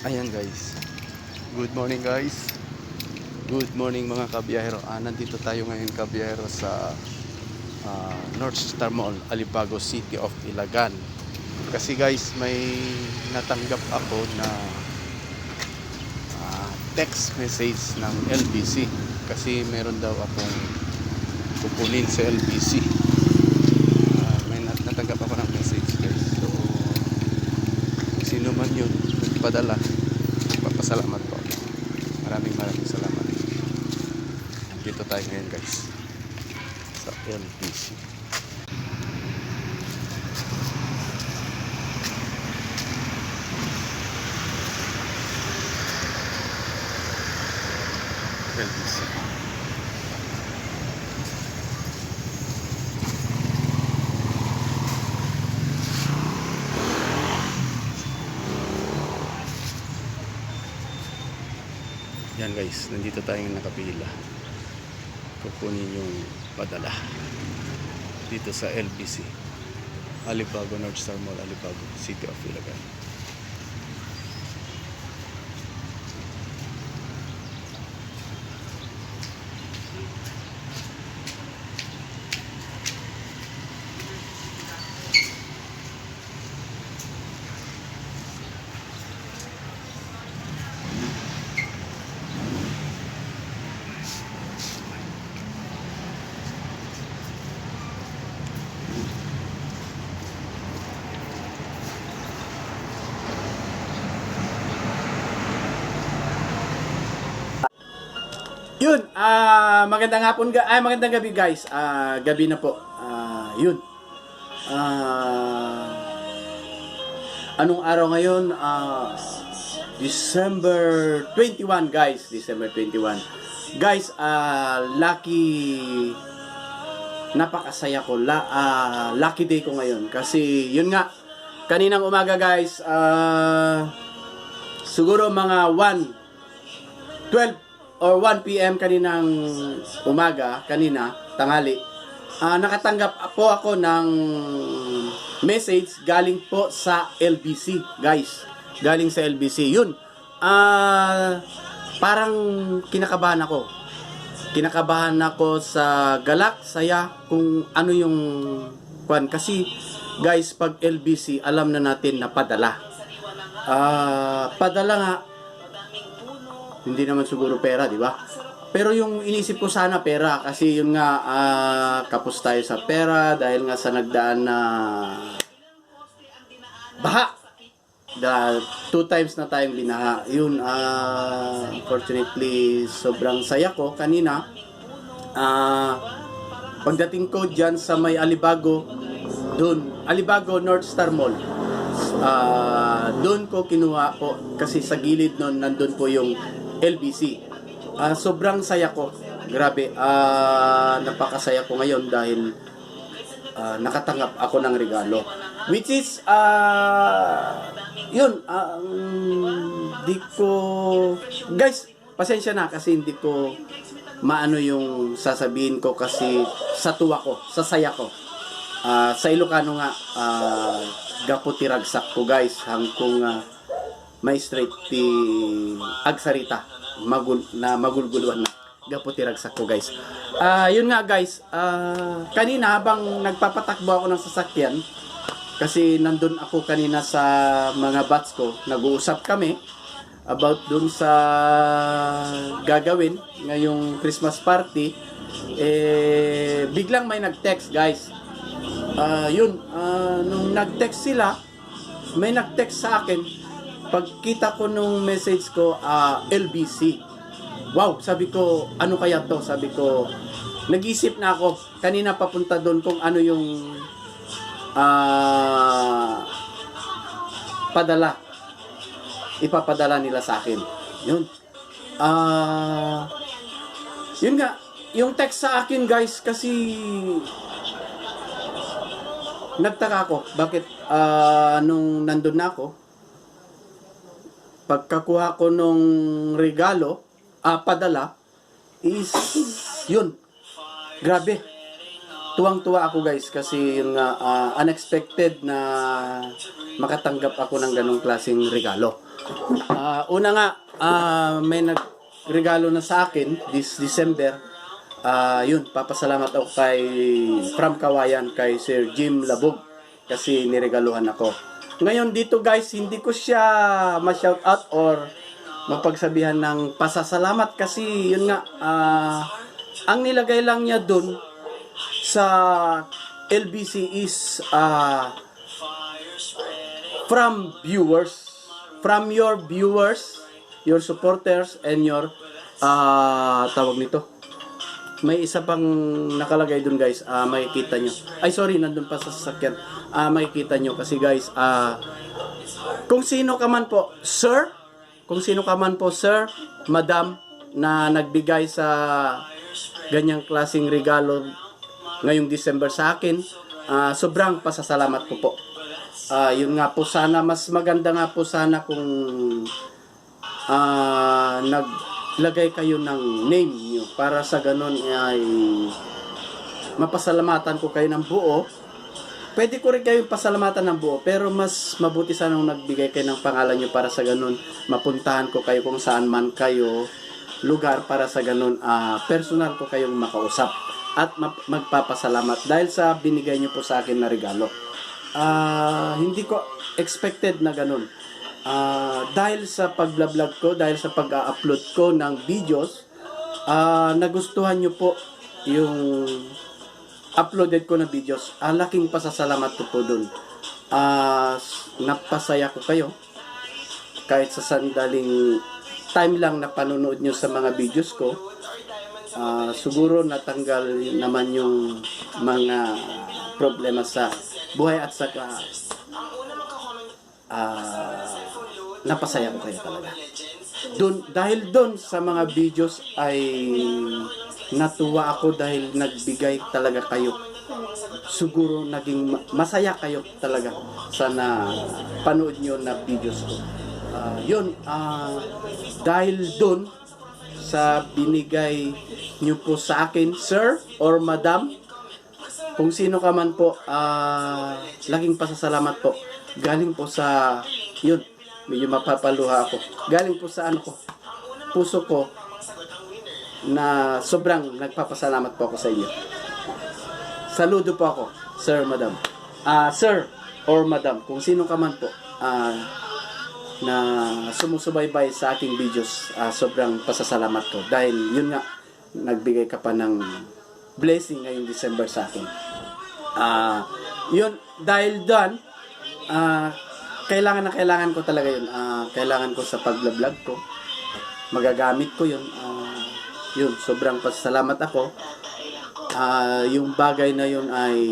Ayan guys. Good morning guys. Good morning mga kabiyahero. Ah, nandito tayo ngayon kabiyahero sa ah, North Star Mall, Alibago City of Ilagan. Kasi guys, may natanggap ako na ah, text message ng LBC. Kasi meron daw akong kukunin sa LBC. Ah, may nat- natanggap ako ng message guys. So, sino man yun, nagpadala, papasalamat po. Maraming maraming salamat. Dito tayo ngayon guys. Sa LBC. Yan guys, nandito tayo nakapila. Kukunin yung padala. Dito sa LBC. Alibago North Star Mall, Alibago, City of Ilagan. Yun, ah magandang hapon ga ay magandang gabi guys. Ah gabi na po. Ah yun. Ah Anong araw ngayon? Ah December 21 guys, December 21. Guys, ah lucky napakasaya ko. La, ah, lucky day ko ngayon kasi yun nga kaninang umaga guys, ah siguro mga 1 12 or 1 p.m. kaninang umaga, kanina, tanghali, ah nakatanggap po ako ng message galing po sa LBC, guys. Galing sa LBC. Yun. Ah parang kinakabahan ako. Kinakabahan ako sa galak, saya, kung ano yung kwan. Kasi, guys, pag LBC, alam na natin na padala. Ah, padala nga, hindi naman siguro pera, di ba? Pero yung inisip ko sana pera kasi yun nga ah, kapos tayo sa pera dahil nga sa nagdaan na baha. Da, two times na tayong binaha. Yun, ah, unfortunately, sobrang saya ko kanina. Ah, pagdating ko dyan sa may Alibago, doon, Alibago North Star Mall. Ah, doon ko kinuha po kasi sa gilid noon nandun po yung LBC. Ah, sobrang saya ko. Grabe, ah, napakasaya ko ngayon dahil ah, nakatanggap ako ng regalo. Which is, ah, yun, mm, di ko, guys, pasensya na kasi hindi ko maano yung sasabihin ko kasi sa tuwa ko, sa saya ko. Ah, sa Ilocano nga, ah, gaputi ragsak ko guys, hangkong ah, may straight ti agsarita magul na magulguluhan na. Gaputi ragsak ko guys. Ah, yun nga guys, ah, kanina habang nagpapatakbo ako ng sasakyan kasi nandun ako kanina sa mga bats ko, nag-uusap kami about dun sa gagawin ngayong Christmas party eh biglang may nag-text guys. Ah, yun, ah, nung nag-text sila, may nag-text sa akin, pagkita ko nung message ko, ah, LBC. Wow, sabi ko, ano kaya to? Sabi ko, nag-isip na ako, kanina papunta doon kung ano yung ah, padala. Ipapadala nila sa akin. Yun. Ah, yun nga, yung text sa akin guys, kasi nagtaka ako bakit ah, nung nandun na ako pagkakuha ko nung regalo ah, padala is yun grabe tuwang-tuwa ako guys kasi yun nga ah, unexpected na makatanggap ako ng ganong klaseng regalo. Ah, una nga, ah, may nagregalo na sa akin this December. Ah, yun, papasalamat ako kay from Kawayan kay Sir Jim Labog kasi niregaluhan ako. Ngayon dito guys, hindi ko siya ma-shout out or mapagsabihan ng pasasalamat kasi yun nga ah, ang nilagay lang niya dun sa LBC is ah, from viewers. From your viewers your supporters and your ah tawag nito may isa pang nakalagay dun guys. Ah makikita nyo. Ay sorry nandun pa sa sasakyan. Ah makikita nyo kasi guys ah kung sino ka man po sir kung sino ka man po sir madam na nagbigay sa ganyang klaseng regalo ngayong December sa akin ah, sobrang pasasalamat ko po. Ah, yun nga po sana mas maganda nga po sana kung ah naglagay kayo ng name niyo para sa ganun ay mapasalamatan ko kayo ng buo. Pwede ko rin kayong pasalamatan ng buo, pero mas mabuti sana kung nagbigay kayo ng pangalan niyo para sa ganun mapuntahan ko kayo kung saan man kayo lugar para sa ganun ah personal ko kayong makausap at magpapasalamat dahil sa binigay niyo po sa akin na regalo. Ah, hindi ko expected na ganun. Ah, dahil sa pagbablog ko, dahil sa pag-upload ko ng videos, ah, nagustuhan nyo po yung uploaded ko na videos. Ah, laking pasasalamat ko po dun. S- napasaya ko kayo. Kahit sa sandaling time lang na panonood nyo sa mga videos ko, ah, siguro natanggal naman yung mga problema sa buhay at saka ah napasaya ko kayo talaga. Dun, dahil doon sa mga videos ay natuwa ako dahil nagbigay talaga kayo. Siguro naging ma- masaya kayo talaga sa na panood nyo na videos ko. Ah, yun, ah, dahil doon sa binigay nyo po sa akin, sir or madam, kung sino ka man po, ah, laking pasasalamat po. Galing po sa, yun, medyo mapapaluha ako. Galing po sa ano ko, puso ko, na sobrang nagpapasalamat po ako sa inyo. Saludo po ako, sir, madam. Ah, sir or madam, kung sino ka man po, ah, na sumusubaybay sa aking videos, ah, sobrang pasasalamat ko. Dahil yun nga, nagbigay ka pa ng blessing ngayong December sa akin. Ah, yun, dahil doon, ah, kailangan na kailangan ko talaga yun. Ah, kailangan ko sa pagbablog ko. Magagamit ko yun. Ah, yun, sobrang pasalamat ako. Ah, yung bagay na yun ay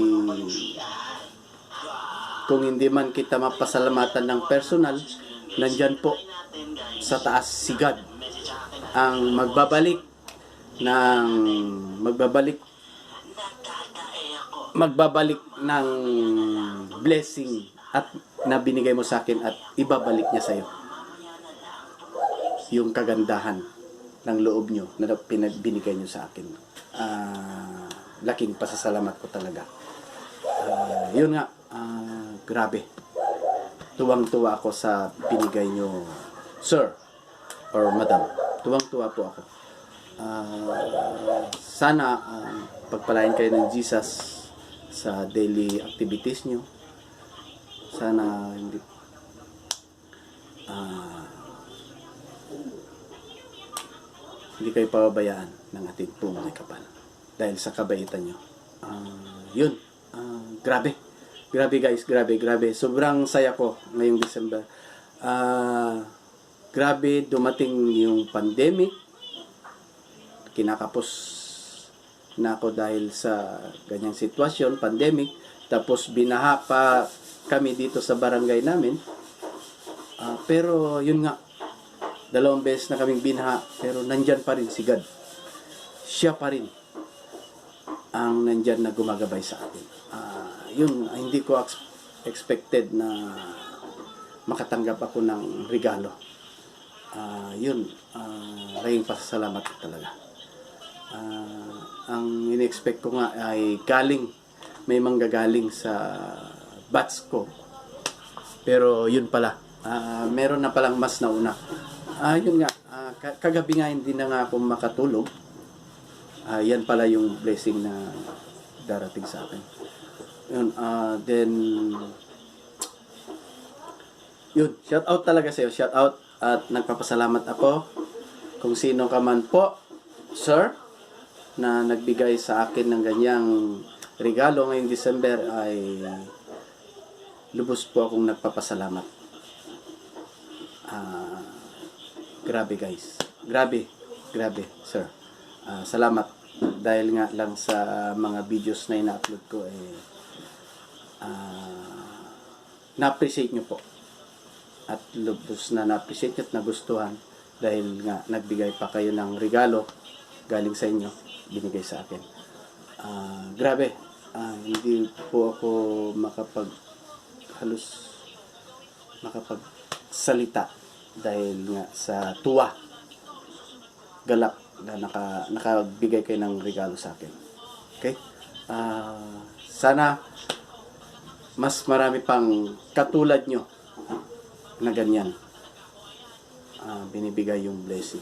kung hindi man kita mapasalamatan ng personal, nandyan po sa taas si God ang magbabalik ng magbabalik magbabalik ng blessing at na binigay mo sa akin at ibabalik niya sa iyo yung kagandahan ng loob nyo na pinagbinigay nyo sa akin. Ah, laking pasasalamat ko talaga. Ah, yun nga, ah, grabe. Tuwang-tuwa ako sa binigay nyo, sir or madam. Tuwang-tuwa po ako. Ah, sana ah, pagpalain kayo ng Jesus sa daily activities nyo. Sana hindi ah, hindi kayo pababayaan ng ating pumuli kapal. Dahil sa kabaitan nyo. Ah, yun. Ah, grabe. Grabe guys, grabe, grabe. Sobrang saya ko ngayong December. Ah, grabe, dumating yung pandemic. Kinakapos na ako dahil sa ganyang sitwasyon, pandemic. Tapos binaha pa kami dito sa barangay namin. Ah, pero yun nga, dalawang beses na kaming binaha, pero nandyan pa rin si God. Siya pa rin ang nandyan na gumagabay sa atin. Ah, yun, hindi ko ex- expected na makatanggap ako ng regalo. Ah, yun, uh, laging pasasalamat talaga. Ah, ang in-expect ko nga ay galing, may manggagaling sa batch ko. Pero yun pala, ah, meron na palang mas nauna. Ah, yun nga, ka- kagabi nga hindi na nga ako makatulog. Ah, yan pala yung blessing na darating sa akin. Yun, ah, then yun, shout out talaga sa'yo, shout out at nagpapasalamat ako kung sino ka man po, sir, na nagbigay sa akin ng ganyang regalo ngayong December ay lubos po akong nagpapasalamat. Ah, grabe guys. Grabe. Grabe, sir. Ah, salamat dahil nga lang sa mga videos na ina-upload ko eh ah, na-appreciate nyo po at lubos na na-appreciate at nagustuhan dahil nga nagbigay pa kayo ng regalo galing sa inyo binigay sa akin Ah, grabe Ah, hindi po ako makapag halos makapag salita dahil nga sa tuwa galak na naka, nakabigay kayo ng regalo sa akin okay Ah, sana mas marami pang katulad nyo na ganyan ah, binibigay yung blessing.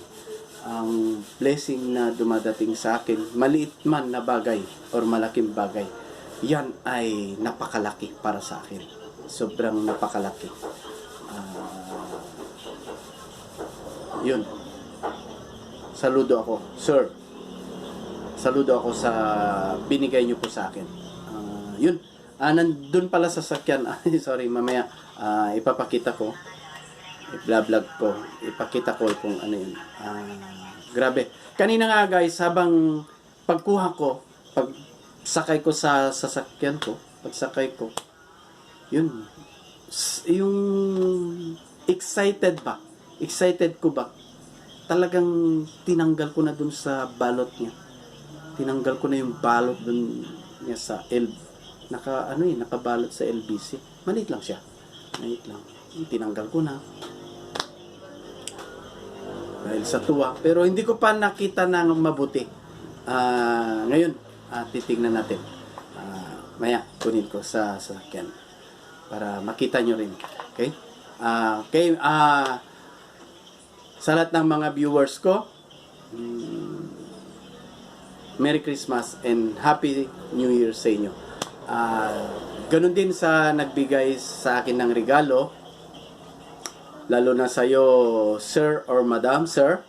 Ang blessing na dumadating sa akin, maliit man na bagay or malaking bagay, yan ay napakalaki para sa akin. Sobrang napakalaki. Ah, yun. Saludo ako. Sir, saludo ako sa binigay niyo po sa akin. Ah, yun. Ah, nandun pala sa sakyan. Sorry, mamaya ah, ipapakita ko. I-vlog ko. Ipakita ko kung ano yun. Ah, grabe. Kanina nga guys, habang pagkuha ko, pag sakay ko sa sasakyan ko, pagsakay ko, yun, yung excited ba? Excited ko ba? Talagang tinanggal ko na dun sa balot niya. Tinanggal ko na yung balot dun niya sa L. Naka, ano eh, nakabalot sa LBC. Maliit lang siya. Maliit lang. Tinanggal ko na. Dahil sa tuwa. Pero hindi ko pa nakita ng mabuti. Ah, ngayon, ah, titignan natin. Ah, maya, kunin ko sa sasakyan. Para makita nyo rin. Okay? Ah, okay, ah, sa lahat ng mga viewers ko, mm, Merry Christmas and Happy New Year sa inyo. Ah, ganun din sa nagbigay sa akin ng regalo, lalo na sa iyo, sir or madam, sir.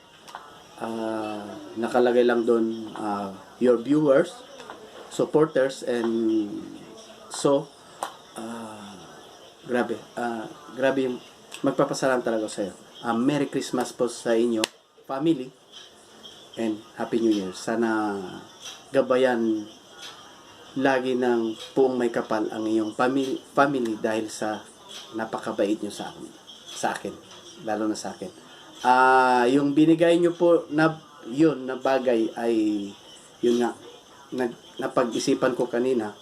Ah, nakalagay lang doon ah, your viewers, supporters and so grabe, ah, grabe yung magpapasalam talaga sa iyo. Ah, Merry Christmas po sa inyo, family and Happy New Year. Sana gabayan lagi ng puong may kapal ang iyong family, family dahil sa napakabait nyo sa akin. Sa akin. Lalo na sa akin. Ah, yung binigay nyo po na yun na bagay ay yun nga nag, napag-isipan ko kanina.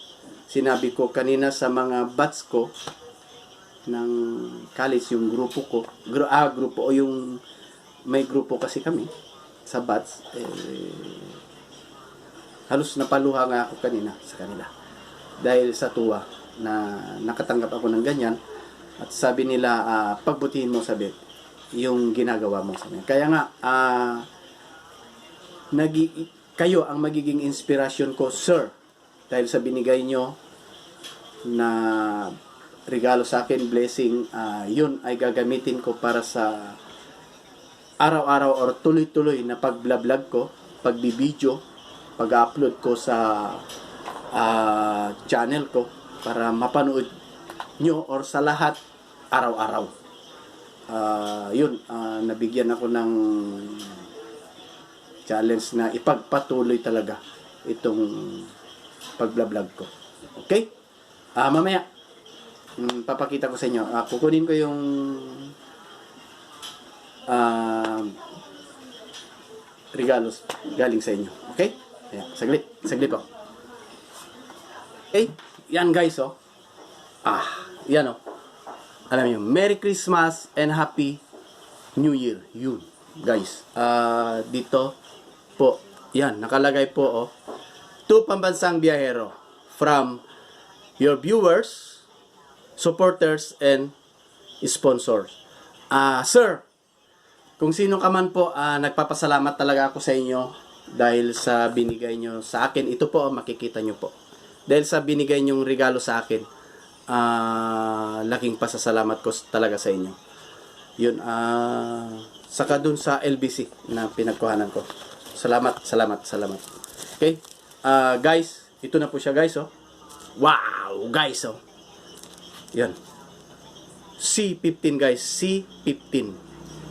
Sinabi ko kanina sa mga bats ko ng college yung grupo ko, gru, ah, grupo o yung may grupo kasi kami sa bats eh, halos napaluha nga ako kanina sa kanila. Dahil sa tuwa na nakatanggap ako ng ganyan at sabi nila ah, pagbutihin mo sabi yung ginagawa mo sa kaya nga ah, nagi, kayo ang magiging inspirasyon ko sir dahil sa binigay nyo na regalo sa akin blessing ah, yun ay gagamitin ko para sa araw-araw or tuloy-tuloy na pag-vlog ko, pag-video, pag-upload ko sa ah, channel ko para mapanood nyo or sa lahat araw-araw. Ah, yun, ah, nabigyan ako ng challenge na ipagpatuloy talaga itong pag-vlog ko. Okay? Ah, mamaya, mm, papakita ko sa inyo. Ah, kukunin ko yung um, regalos galing sa inyo. Okay? Ayan, saglit. Saglit po. Okay? Yan guys, oh. Ah, yan oh. Alam niyo, Merry Christmas and Happy New Year. Yun, guys. Ah, dito po, Yan, nakalagay po oh. To pambansang biyahero from your viewers, supporters, and sponsors. Ah, sir, kung sino ka man po, ah, nagpapasalamat talaga ako sa inyo dahil sa binigay nyo sa akin. Ito po, makikita nyo po. Dahil sa binigay nyong regalo sa akin, ah, laking pasasalamat ko talaga sa inyo. Yun, ah, saka dun sa LBC na pinagkuhanan ko. Salamat, salamat, salamat. Okay? Ah, guys, ito na po siya guys, oh. Wow, guys, oh. Yan. C15 guys, C15.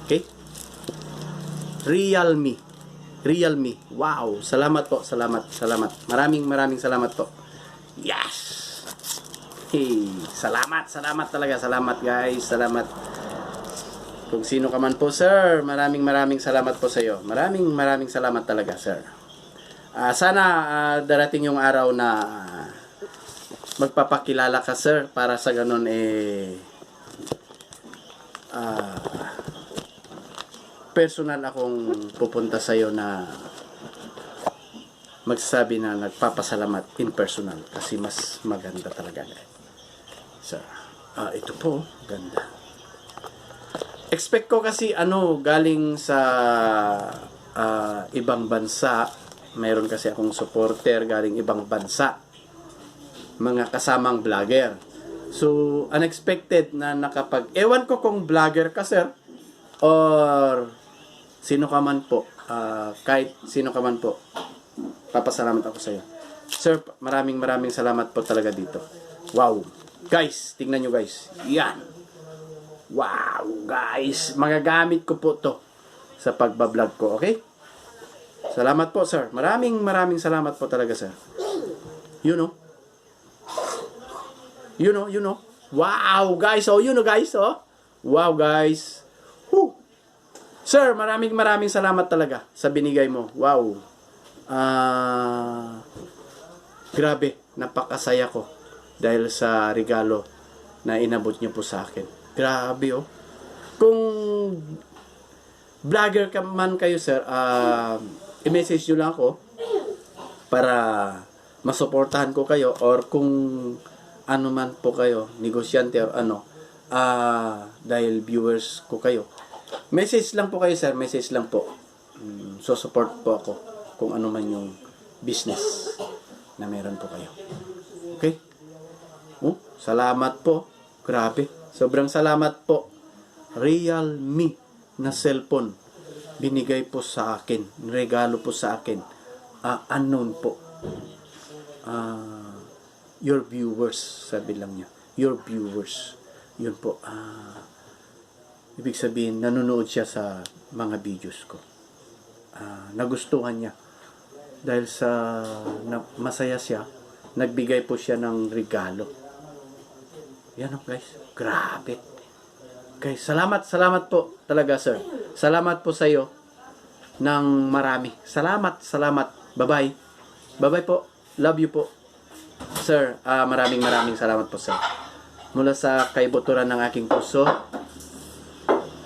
Okay? Realme. Realme. Wow, salamat po, salamat, salamat. Maraming maraming salamat po. Yes. Hey, salamat, salamat talaga, salamat guys, salamat. Kung sino ka man po, sir, maraming maraming salamat po sa iyo. Maraming maraming salamat talaga, sir. Ah, sana ah, darating yung araw na magpapakilala ka, sir, para sa ganun eh ah, personal akong pupunta sa iyo na magsasabi na nagpapasalamat in personal kasi mas maganda talaga. Sir, ah, ito po, ganda. Expect ko kasi ano, galing sa ah, ibang bansa, mayroon kasi akong supporter galing ibang bansa, mga kasamang vlogger. So, unexpected na nakapag... Ewan ko kung vlogger ka, sir, or sino ka man po, ah, kahit sino ka man po, papasalamat ako sa iyo. Sir, maraming maraming salamat po talaga dito. Wow. Guys, tingnan nyo guys. Yan. Wow, guys. Magagamit ko po to sa pagbablog ko, okay? Salamat po, sir. Maraming maraming salamat po talaga, sir. You know? You know, you know. Wow, guys. Oh, you know, guys. Oh. Wow, guys. Whew. Sir, maraming maraming salamat talaga sa binigay mo. Wow. Ah, grabe, napakasaya ko dahil sa regalo na inabot niyo po sa akin. Grabe oh. Kung vlogger ka man kayo sir, ah, i-message nyo lang ako para masuportahan ko kayo or kung ano man po kayo, negosyante or ano, ah, dahil viewers ko kayo. Message lang po kayo sir, message lang po. Mm, so support po ako kung ano man yung business na meron po kayo. Okay? Oh, salamat po. Grabe. Sobrang salamat po. Realme na cellphone. Binigay po sa akin. Regalo po sa akin. Ah, unknown po. Ah, your viewers, sabi lang niya. Your viewers. Yun po. Ah, ibig sabihin, nanonood siya sa mga videos ko. Ah, nagustuhan niya. Dahil sa na, masaya siya, nagbigay po siya ng regalo. Yan o guys. Grabe. Guys, salamat, salamat po talaga sir. Salamat po sa iyo ng marami. Salamat, salamat. Bye-bye. Bye-bye po. Love you po. Sir, ah, maraming maraming salamat po sir. Mula sa kaibuturan ng aking puso,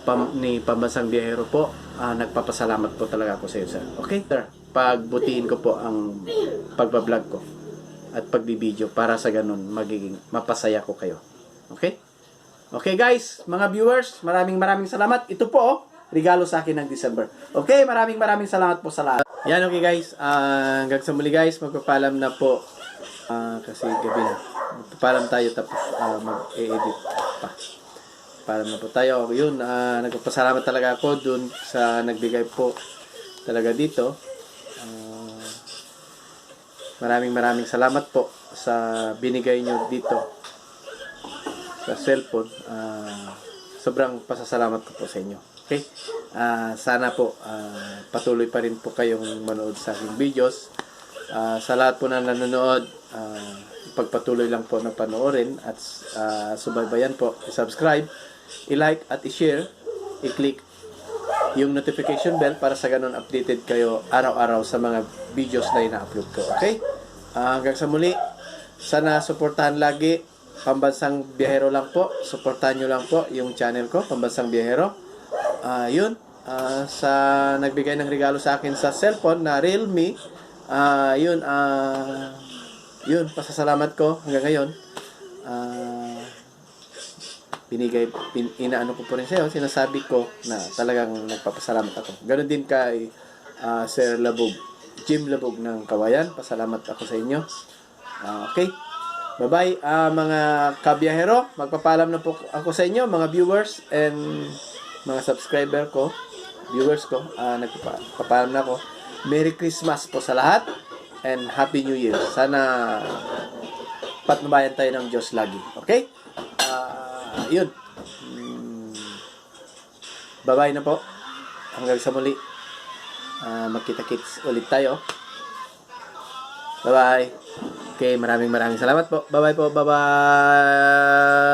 pam, ni Pambansang Biyahero po, ah, nagpapasalamat po talaga ako sa iyo sir. Okay sir, pagbutihin ko po ang pagbablog ko at pagbibideo para sa ganun magiging mapasaya ko kayo. Okay? Okay guys, mga viewers, maraming maraming salamat. Ito po, oh, regalo sa akin ng December. Okay, maraming maraming salamat po sa lahat. Yan, okay guys. Ah, hanggang sa muli guys, magpapalam na po. Ah, kasi gabi na. Magpapalam tayo tapos ah, mag-e-edit pa. Palam na po tayo. Yun, ah, nagpapasalamat talaga ako dun sa nagbigay po talaga dito. Ah, maraming maraming salamat po sa binigay nyo dito sa cellphone. Ah, sobrang pasasalamat ko po sa inyo. Okay? Ah, sana po ah, patuloy pa rin po kayong manood sa aking videos. Ah, sa lahat po na nanonood, ah, pagpatuloy lang po na panoorin at ah, subaybayan po, i-subscribe, i-like at i-share, i-click yung notification bell para sa ganun updated kayo araw-araw sa mga videos na ina-upload ko. Okay? Ah, hanggang sa muli, sana suportahan lagi Pambansang Biyahero lang po. Suportahan nyo lang po yung channel ko, Pambansang Biyahero. Ah, yun. ah, sa nagbigay ng regalo sa akin sa cellphone na Realme. Ah, yun, ah, yun, pasasalamat ko hanggang ngayon. Ah, binigay, pin, inaano ko po rin sa'yo, sinasabi ko na talagang nagpapasalamat ako. Ganon din kay ah, Sir Labog, Jim Labog ng Kawayan. Pasalamat ako sa inyo. Ah, okay. Bye-bye, ah, mga kabiyahero. Magpapalam na po ako sa inyo, mga viewers and mga subscriber ko, viewers ko. Ah, nagpapalam na ako. Merry Christmas po sa lahat and Happy New Year. Sana patnubayan tayo ng Diyos lagi. Okay? Ah, yun. Mm, bye-bye na po. Hanggang sa muli. Ah, magkita-kits ulit tayo. Bye-bye. Okay, maraming maraming salamat po. Bye-bye po. Bye-bye.